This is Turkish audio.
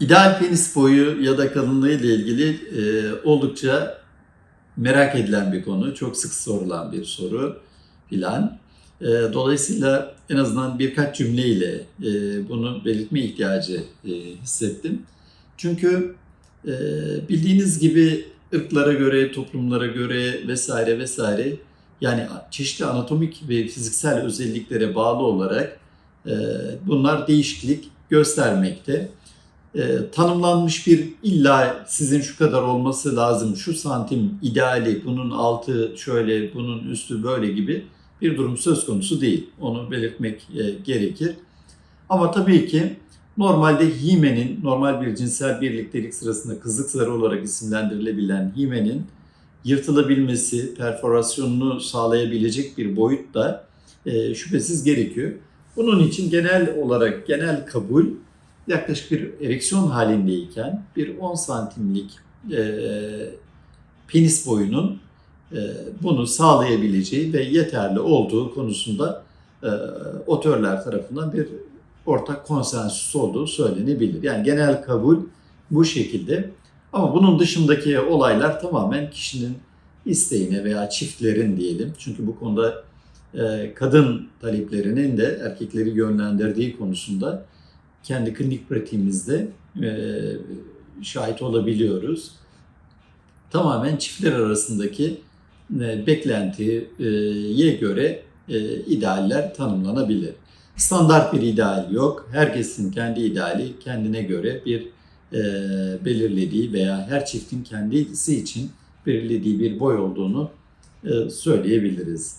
İdeal penis boyu ya da kalınlığı ile ilgili e, oldukça merak edilen bir konu. Çok sık sorulan bir soru filan. E, dolayısıyla en azından birkaç cümleyle e, bunu belirtme ihtiyacı e, hissettim. Çünkü e, bildiğiniz gibi ırklara göre, toplumlara göre vesaire vesaire yani çeşitli anatomik ve fiziksel özelliklere bağlı olarak e, bunlar değişiklik göstermekte e, tanımlanmış bir illa sizin şu kadar olması lazım, şu santim ideali, bunun altı şöyle, bunun üstü böyle gibi bir durum söz konusu değil. Onu belirtmek e, gerekir. Ama tabii ki normalde himenin, normal bir cinsel birliktelik sırasında kızlık zarı olarak isimlendirilebilen himenin yırtılabilmesi, perforasyonunu sağlayabilecek bir boyut da e, şüphesiz gerekiyor. Bunun için genel olarak genel kabul yaklaşık bir ereksiyon halindeyken bir 10 santimlik e, penis boyunun e, bunu sağlayabileceği ve yeterli olduğu konusunda e, otörler tarafından bir ortak konsensüs olduğu söylenebilir. Yani genel kabul bu şekilde. Ama bunun dışındaki olaylar tamamen kişinin isteğine veya çiftlerin diyelim. Çünkü bu konuda e, kadın taleplerinin de erkekleri yönlendirdiği konusunda kendi klinik pratiğimizde e, şahit olabiliyoruz. Tamamen çiftler arasındaki e, beklentiye göre e, idealler tanımlanabilir. Standart bir ideal yok. Herkesin kendi ideali kendine göre bir e, belirlediği veya her çiftin kendisi için belirlediği bir boy olduğunu e, söyleyebiliriz.